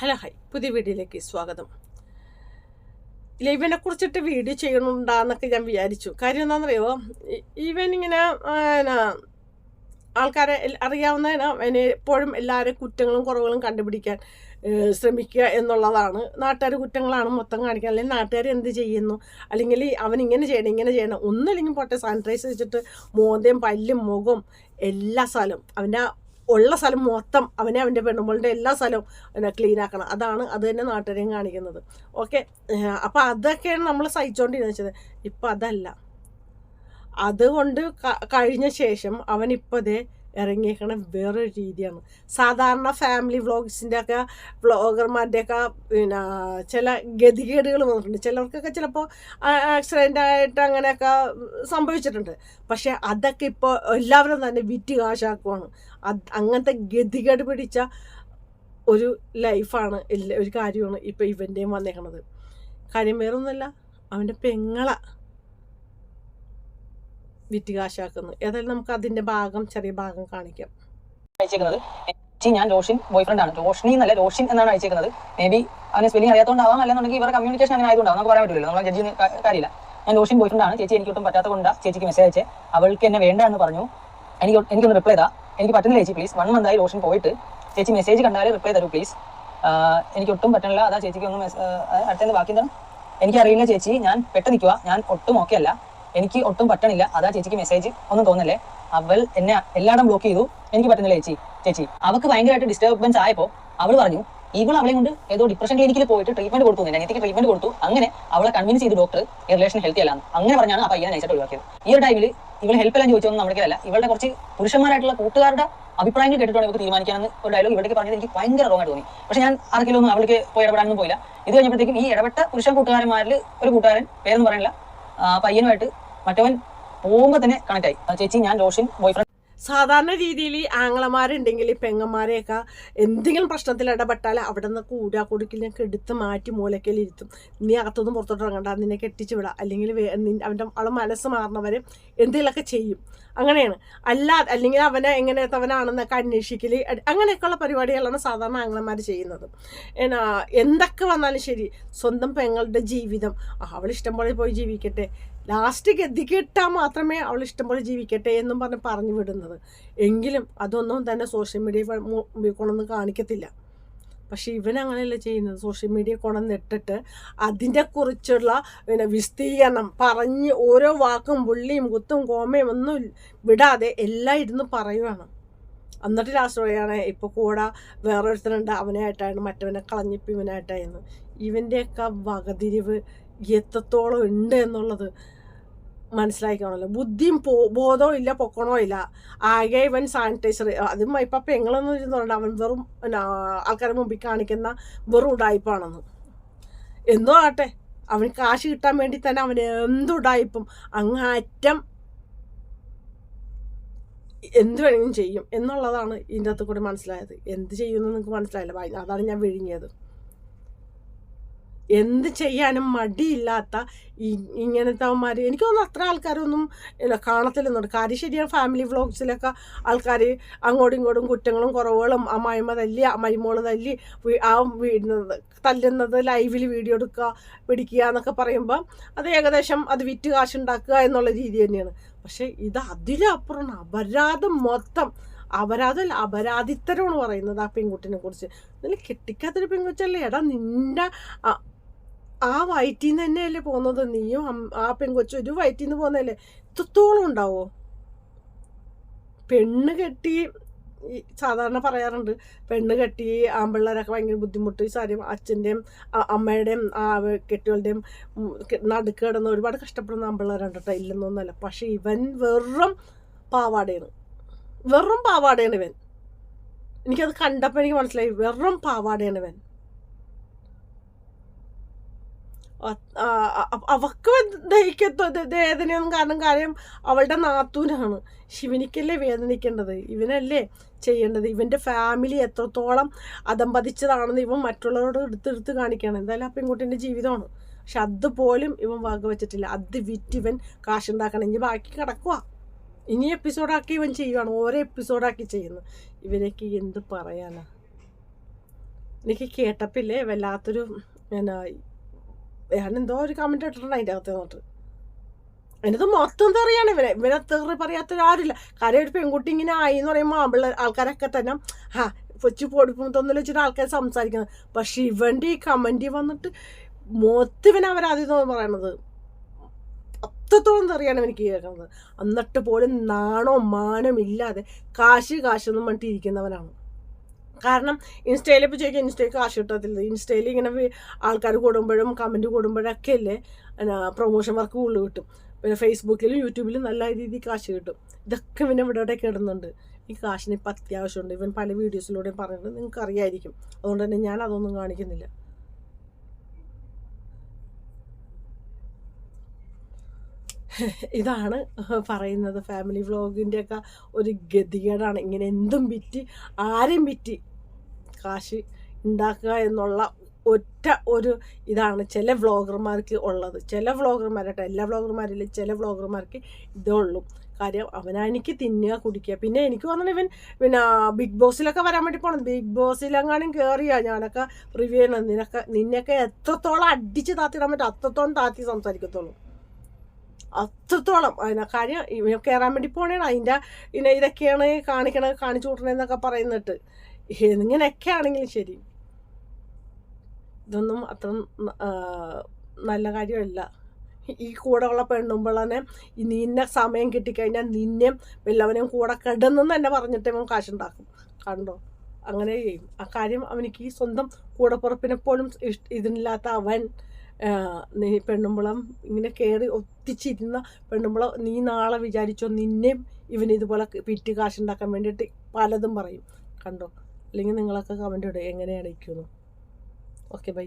Hello high പുതിയ വീഡിയോയിലേക്ക് സ്വാഗതം. ഇവനെ കുറിച്ചിട്ട് വീഡിയോ ചെയ്യണുണ്ടാന്നൊക്കെ ഞാൻ വിചാരിച്ചു. കാര്യം എന്താണെന്നറിയോ ഇവൻ ഇങ്ങനെ ആൾക്കാരെ അറിയാവുന്നതിന് അറിയാവുന്നതിനാ എപ്പോഴും എല്ലാവരും കുറ്റങ്ങളും കുറവുകളും കണ്ടുപിടിക്കാൻ ശ്രമിക്കുക എന്നുള്ളതാണ്. നാട്ടുകാർ കുറ്റങ്ങളാണ് മൊത്തം കാണിക്കുക. അല്ലെങ്കിൽ നാട്ടുകാർ എന്ത് ചെയ്യുന്നു? അല്ലെങ്കിൽ അവൻ ഇങ്ങനെ ചെയ്യണം ഇങ്ങനെ ചെയ്യണം. ഒന്നുമില്ലെങ്കിൽ പോട്ടെ സാനിറ്റൈസ് വെച്ചിട്ട് മോന്തയും പല്ലും മുഖം എല്ലാ സ്ഥലവും അവന്റെ ഉള്ള സ്ഥലം മൊത്തം അവനെ അവന്റെ പെണ്ണുമ്പോളിന്റെ എല്ലാ സ്ഥലവും പിന്നെ ക്ലീൻ ആക്കണം. അതാണ് അത് തന്നെ നാട്ടുകാരെയും കാണിക്കുന്നത്. ഓക്കെ അപ്പം അതൊക്കെയാണ് നമ്മൾ സഹിച്ചുകൊണ്ടിരുന്നത് ഇപ്പം അതല്ല. അതുകൊണ്ട് കഴിഞ്ഞ ശേഷം അവനിപ്പോൾ ദേ ഇറങ്ങിയേക്കണ വേറൊരു രീതിയാണ്. സാധാരണ ഫാമിലി വ്ളോഗ്സിന്റെ ഒക്കെ വ്ളോഗർമാരുടെയൊക്കെ പിന്നെ ചില ഗതികേടുകൾ വന്നിട്ടുണ്ട്. ചിലർക്കൊക്കെ ചിലപ്പോൾ ആക്സിഡന്റ് ആയിട്ട് അങ്ങനെയൊക്കെ സംഭവിച്ചിട്ടുണ്ട്. പക്ഷേ അതൊക്കെ ഇപ്പോൾ എല്ലാവരും തന്നെ വിറ്റ് കാശാക്കുവാണ്. അത് അങ്ങനത്തെ ഗതികേട് പിടിച്ച ഒരു ലൈഫാണ് ഒരു കാര്യമാണ് ഇപ്പോൾ ഇവന്റെയും വന്നേക്കണത്. കാര്യം വേറൊന്നുമല്ല അവന്റെ പെങ്ങള. വിറ്റ് കാശാക്കുന്നു. ഏതായാലും നമുക്ക് അതിന്റെ ഭാഗം ചെറിയ ഭാഗം കാണിക്കാം. അയച്ചേക്കുന്നത് ചേച്ചി ഞാൻ റോഷിൻ ബോയ്ഫ്രണ്ട് ആണ്. റോഷിനി എന്നല്ല റോഷിൻ എന്നാണ് അയച്ചേക്കുന്നത്. മേ ബി അവന് സ്പെല്ലിംഗ് അറിയാത്തതുകൊണ്ടാവാം അല്ലെന്നുണ്ടെങ്കിൽ ഇവരുടെ കമ്മ്യൂണിക്കേഷൻ അങ്ങനെ ആയതുകൊണ്ടാവും. നമുക്ക് പറയാൻ പറ്റില്ല നമ്മൾ ജഡ്ജിന് കാര്യമില്ല. ഞാൻ റോഷിൻ ബോയ് ഫ്രണ്ട് ആണ്. ചേച്ചി എനിക്ക് ഒട്ടും പറ്റാത്ത കൊണ്ടാണ് ചേച്ചിക്ക് മെസ്സേജ് അയച്ചേ. അവൾക്ക് എന്നെ വേണ്ട എന്ന് പറഞ്ഞു. എനിക്ക് എനിക്കൊന്ന് റിപ്ലൈ താ എനിക്ക് പറ്റുന്നില്ല ചേച്ചി പ്ലീസ് വൺ ആയി റോഷൻ പോയിട്ട്. ചേച്ചി മെസ്സേജ് കണ്ടാലേ റിപ്ലൈ തരൂ പ്ലീസ് എനിക്ക് ഒട്ടും പറ്റണില്ല. അതാ ചേച്ചിക്ക് ഒന്ന് അടുത്തത് ബാക്കി എന്താണ്? എനിക്കറിയില്ല ചേച്ചി. ഞാൻ പെട്ടെന്ന് നിൽക്കുക ഞാൻ ഒട്ടും ഓക്കെ അല്ല. എനിക്ക് ഒട്ടും പറ്റണില്ല. അതാ ചേച്ചിക്ക് മെസ്സേജ് ഒന്നും തോന്നല്ലേ? അവൾ എന്നെ എല്ലായിടം ബ്ലോക്ക് ചെയ്തു. എനിക്ക് പറ്റുന്നില്ല ചേച്ചി. ചേച്ചി അവൾക്ക് ഭയങ്കരമായിട്ട് ഡിസ്റ്റർബൻസ് ആയപ്പോൾ അവൾ പറഞ്ഞു ഇവൾ അവളെ കൊണ്ട് ഏതോ ഡിപ്രഷൻ ക്ലിനിക്കിൽ പോയിട്ട് ട്രീറ്റ്മെന്റ് കൊടുത്തു. എനിക്ക് ട്രീറ്റ്മെന്റ് കൊടുത്തു. അങ്ങനെ അവളെ കൺവിൻസ് ചെയ്ത് ഡോക്ടർ ഈ റിലേഷൻ ഹെൽത്തി അല്ലാന്ന്. അങ്ങനെ പറഞ്ഞാണ് ആ പയ്യനെ നയിച്ചിട്ട് ഒഴിവാക്കിയത്. ഈ ഒരു ടൈമിൽ ഇവളെ ഹെൽപ്പ് എല്ലാം ചോദിച്ചൊന്നും നമ്മുടെ അല്ല. ഇവളുടെ കുറച്ച് പുരുഷന്മാരായിട്ടുള്ള കൂട്ടുകാരുടെ അഭിപ്രായങ്ങൾ കേട്ടിട്ടാണ് ഇവർക്ക് തീരുമാനിക്കാമെന്ന് ഒരു ഡയലോഗ് ഇവിടേക്ക് പറഞ്ഞത് എനിക്ക് ഭയങ്കര റോങ് ആയിട്ട് തോന്നി. പക്ഷെ ഞാൻ ഒന്നും അവൾക്ക് പോയി ഇടപെടാനൊന്നും പോയില്ല. ഇത് കഴിഞ്ഞപ്പോഴത്തേക്കും ഈ ഇടപെട്ട പുരുഷ കൂട്ടുകാരന്മാരിൽ ഒരു കൂട്ടുകാരൻ പേരൊന്നും പറയില്ല ആ, പയ്യനുമായിട്ട് മറ്റവൻ പോകുമ്പോൾ തന്നെ കണക്ട് ആയി. ചേച്ചി ഞാൻ റോഷൻ ബോയ് ഫ്രണ്ട് സാധാരണ രീതിയിൽ ആങ്ങളമാരുണ്ടെങ്കിൽ പെങ്ങന്മാരെയൊക്കെ എന്തെങ്കിലും പ്രശ്നത്തിൽ ഇടപെട്ടാൽ അവിടെ നിന്ന് കൂടാ ഞങ്ങൾക്ക് എടുത്ത് മാറ്റി മൂലക്കലിരുത്തും നീ അകത്തൊന്നും പുറത്തോട്ട് ഇറങ്ങണ്ട നിന്നെ കെട്ടിച്ച് വിടാം. അല്ലെങ്കിൽ അവന്റെ അവളെ മനസ്സ് മാറുന്നവരെ എന്തെങ്കിലുമൊക്കെ ചെയ്യും. അങ്ങനെയാണ്. അല്ല അല്ലെങ്കിൽ അവനെ എങ്ങനത്തവനാണെന്നൊക്കെ അന്വേഷിക്കൽ അങ്ങനെയൊക്കെയുള്ള പരിപാടികളാണ് സാധാരണ ആങ്ങളമാർ ചെയ്യുന്നത്. എന്തൊക്കെ വന്നാലും ശരി സ്വന്തം പെങ്ങളുടെ ജീവിതം. അവൾ ഇഷ്ടം പോലെ പോയി ജീവിക്കട്ടെ. ലാസ്റ്റ് എത്തിക്കിട്ടാൽ മാത്രമേ അവൾ ഇഷ്ടംപോലെ ജീവിക്കട്ടെ എന്നും പറഞ്ഞ് പറഞ്ഞു വിടുന്നത്. എങ്കിലും അതൊന്നും തന്നെ സോഷ്യൽ മീഡിയ കൊണ്ടൊന്നും കാണിക്കത്തില്ല. പക്ഷേ ഇവൻ അങ്ങനെയല്ല ചെയ്യുന്നത്? സോഷ്യൽ മീഡിയ കൊണ്ടുവന്നിട്ടിട്ട് അതിന്റെ കുറിച്ചുള്ള പിന്നെ വിസ്തീകരണം പറഞ്ഞ് ഓരോ വാക്കും പുള്ളിയും കുത്തും കോമയും ഒന്നും വിടാതെ എല്ലാം ഇരുന്ന് പറയുവാണ്. എന്നിട്ട് ലാസ്റ്റ് പറയാണ് ഇപ്പോൾ കൂടെ വേറൊരുത്തനുണ്ട്. അവനായിട്ടാണ് മറ്റവനെ കളഞ്ഞിപ്പോൾ ഇവനായിട്ടായിരുന്നു ഇവന്റെയൊക്കെ വകതിരിവ് എത്രത്തോളം ഉണ്ട് എന്നുള്ളത് മനസ്സിലാക്കണമല്ലോ ബുദ്ധിയും പോ ബോധവും ഇല്ല പൊക്കണോ ഇല്ല. ആകെ ഇവൻ സാനിറ്റൈസർ അതും ഇപ്പം പെങ്ങളൊന്നും ഇരുന്നുണ്ട് അവൻ വെറും ആൾക്കാരെ മുമ്പിൽ കാണിക്കുന്ന വെറും ഉടായ്പാണെന്ന് എന്തോ ആട്ടെ അവന് കാശ് കിട്ടാൻ വേണ്ടി തന്നെ അവൻ എന്തുടായ്പും അങ്ങാറ്റം എന്ത് വേണമെങ്കിലും ചെയ്യും എന്നുള്ളതാണ് ഇതിന്റെ അകത്ത് കൂടി മനസ്സിലായത്. എന്ത് ചെയ്യുമെന്ന് നിങ്ങൾക്ക് മനസ്സിലായില്ല. അതാണ് ഞാൻ വിഴുങ്ങിയത്. എന്ത് ചെയ്യാനും മടിയില്ലാത്ത ഈ- ഇങ്ങനത്തെ അവന്മാർ എനിക്ക് തോന്നുന്നു അത്ര ആൾക്കാരൊന്നും കാണത്തില്ലെന്നുണ്ട്. കാര്യം ശരിയാണ് ഫാമിലി വ്ളോഗ്സിലൊക്കെ ആൾക്കാർ അങ്ങോട്ടും ഇങ്ങോട്ടും കുറ്റങ്ങളും കുറവുകളും ആ അമ്മായിമ്മ തല്ലി അമ്മായിമോൾ തല്ലി ആ വീടുന്നത് തല്ലുന്നത് ലൈവിൽ വീഡിയോ എടുക്കുക പിടിക്കുക എന്നൊക്കെ പറയുമ്പോൾ അത് ഏകദേശം അത് വിറ്റ് കാശുണ്ടാക്കുക എന്നുള്ള രീതി തന്നെയാണ്. പക്ഷേ ഇത് അതിലപ്പുറമാണ് അപരാധം മൊത്തം അപരാധമല്ല അപരാധിത്തരമാണ് പറയുന്നത് ആ പെൺകുട്ടിനെ കുറിച്ച്. ഇതിൽ കെട്ടിക്കാത്തൊരു പെൺകുച്ചല്ലേ? എടാ നിന്റെ ആ- വയറ്റിൽ നിന്ന് തന്നെയല്ലേ പോകുന്നത് നീയും ആ പെൺകൊച്ചും ഒരു വയറ്റിൽ നിന്ന് പോകുന്നതല്ലേ ഇത്രത്തോളം ഉണ്ടാവോ? പെണ്ണ് കെട്ടി സാധാരണ പറയാറുണ്ട്. പെണ്ണ് കെട്ടി ആമ്പിള്ളേരൊക്കെ ഭയങ്കര ബുദ്ധിമുട്ട്. ഈ സാരി അച്ഛന്റെയും അമ്മയുടെയും ആ കെട്ടികളുടെയും നടുക്ക് കിടന്ന് ഒരുപാട് കഷ്ടപ്പെടുന്ന ആമ്പിള്ളേരുണ്ട് കേട്ടോ. ഇല്ലെന്നൊന്നല്ല പക്ഷെ ഇവൻ വെറും പാവാടയാണ്. വെറും പാവാടയാണ് ഇവൻ. എനിക്കത് കണ്ടപ്പോൾ എനിക്ക് മനസ്സിലായി. വെറും പാവാടയാണ് ഇവൻ. അവക്ക് ദഹിക്കത്തോ വേദനയൊന്നും കാരണം കാര്യം അവളുടെ നാത്തൂനാണ്. ശിവനിക്കല്ലേ വേദനിക്കേണ്ടത്? ഇവനല്ലേ ചെയ്യേണ്ടത്? ഇവന്റെ ഫാമിലി എത്രത്തോളം അതമ്പതിച്ചതാണെന്ന് ഇവൻ മറ്റുള്ളവരോട് എടുത്തെടുത്ത് കാണിക്കുകയാണ്. എന്തായാലും ആ പെൺകുട്ടീന്റെ ജീവിതമാണ്. പക്ഷെ അതുപോലും ഇവൻ വക വെച്ചിട്ടില്ല അത് വിറ്റ് ഇവൻ കാശുണ്ടാക്കണം. ഇനി ബാക്കി കിടക്കുക ഇനി എപ്പിസോഡാക്കി ഇവൻ ചെയ്യുവാണ്. ഓരോ എപ്പിസോഡാക്കി ചെയ്യുന്നു. ഇവനൊക്കെ എന്ത് പറയാനാ? എനിക്ക് കേട്ടപ്പില്ലേ വല്ലാത്തൊരു എന്നാ ഞാൻ എന്തോ ഒരു കമന്റ് ഇട്ടിട്ടുണ്ട് അതിന്റെ അകത്ത് നോട്ട് അതിനകത്ത് മൊത്തം തെറിയാണ് ഇവരെ ഇവരെ തെറി പറയാത്തൊരാരില്ല കാര്യം ഒരു പെൺകുട്ടി ഇങ്ങനെ ആയി എന്ന് പറയുമ്പോൾ ആമ്പിള്ള ആൾക്കാരൊക്കെ തന്നെ ആ കൊച്ചു പൊടിപ്പും വെച്ചിട്ട് ആൾക്കാർ സംസാരിക്കുന്നത് പക്ഷെ ഇവന്റെ ഈ കമന്റ് വന്നിട്ട് മൊത്തം ഇവൻ അവരാദ്യം പറയണത്. അത്രത്തോളം തെറിയാണ് എനിക്ക് കേൾക്കുന്നത് എന്നിട്ട് പോലും നാണോ മാനം ഇല്ലാതെ കാശ് കാശെന്നും പറഞ്ഞിട്ട് കാരണം ഇൻസ്റ്റയിൽ ഇപ്പോൾ ചോദിക്കുക ഇൻസ്റ്റയിൽ കാശ് കിട്ടത്തില്ല ഇൻസ്റ്റയിൽ ഇങ്ങനെ ആൾക്കാർ കൂടുമ്പോഴും കമന്റ് കൂടുമ്പോഴൊക്കെ അല്ലേ പ്രൊമോഷൻ വർക്ക് കൂടുതൽ കിട്ടും. പിന്നെ ഫേസ്ബുക്കിലും യൂട്യൂബിലും നല്ല രീതിയിൽ കാശ് കിട്ടും. ഇതൊക്കെ പിന്നെ ഇവിടെ കിടുന്നുണ്ട്. ഈ കാശിന് ഇപ്പം അത്യാവശ്യമുണ്ട്. ഇവൻ പല വീഡിയോസിലൂടെയും പറഞ്ഞിട്ട് നിങ്ങൾക്ക് അറിയായിരിക്കും അതുകൊണ്ട് തന്നെ ഞാൻ അതൊന്നും കാണിക്കുന്നില്ല. ഇതാണ് പറയുന്നത്. ഫാമിലി വ്ളോഗിന്റെയൊക്കെ ഒരു ഗതികേടാണ്. ഇങ്ങനെ എന്തും വിറ്റ് ആരെയും വിറ്റ് കാശ് ഉണ്ടാക്കുക എന്നുള്ള ഒറ്റ ഒരു ഇതാണ് ചില വ്ളോഗർമാർക്ക് ഉള്ളത്. ചില വ്ളോഗർമാരട്ടെ എല്ലാ വ്ളോഗർമാരിലും ചില വ്ളോഗർമാർക്ക് ഇതേ ഉള്ളൂ. കാര്യം അവനെനിക്ക് തിന്നുക കുടിക്കുക. പിന്നെ എനിക്ക് തോന്നുന്നു ഇവൻ പിന്നെ ബിഗ് ബോസിലൊക്കെ വരാൻ വേണ്ടി പോകണം ബിഗ് ബോസിലെങ്ങാനും കയറിയാ ഞാനൊക്കെ റിവ്യൂ ചെയ്യണം നിനക്ക് നിന്നെയൊക്കെ എത്രത്തോളം അടിച്ച് താത്തിടാൻ പറ്റും അത്രത്തോളം താത്തി സംസാരിക്കത്തുള്ളൂ. അത്രത്തോളം. അതിനെ കാര്യം ഇവ കയറാൻ വേണ്ടി പോണേണ്. അതിന്റെ പിന്നെ ഇതൊക്കെയാണ് കാണിക്കണത് കാണിച്ചു കൂട്ടണേന്നൊക്കെ പറയുന്നിട്ട്. ഇങ്ങനെയൊക്കെ ആണെങ്കിലും ശരി. ഇതൊന്നും അത്ര നല്ല കാര്യമല്ല. ഈ കൂടെ ഉള്ള പെണ്ണുമ്പോളെ നിന്നെ സമയം കിട്ടിക്കഴിഞ്ഞാൽ നിന്നെയും വല്ലവനെയും കൂടെ കിടന്നെന്ന് തന്നെ പറഞ്ഞിട്ട് അവൻ കാശുണ്ടാക്കും. കണ്ടോ? അങ്ങനെ ചെയ്യും. ആ കാര്യം അവനിക്ക് ഈ സ്വന്തം കൂടപ്പുറപ്പിനെപ്പോഴും പോലും ഇതിനില്ലാത്ത അവൻ നീ പെണ്ണുമ്പളം ഇങ്ങനെ കയറി ഒത്തിച്ചിരുന്ന പെണ്ണുമ്പളം നീ നാളെ വിചാരിച്ചോ നിന്നെയും ഇവൻ ഇതുപോലെ പിറ്റ് കാശുണ്ടാക്കാൻ വേണ്ടിയിട്ട് പലതും പറയും. കണ്ടോ? അല്ലെങ്കിൽ നിങ്ങളൊക്കെ കമന്റ് ഇടുക എങ്ങനെയാണ് ഇരിക്കുന്നു? Okay bye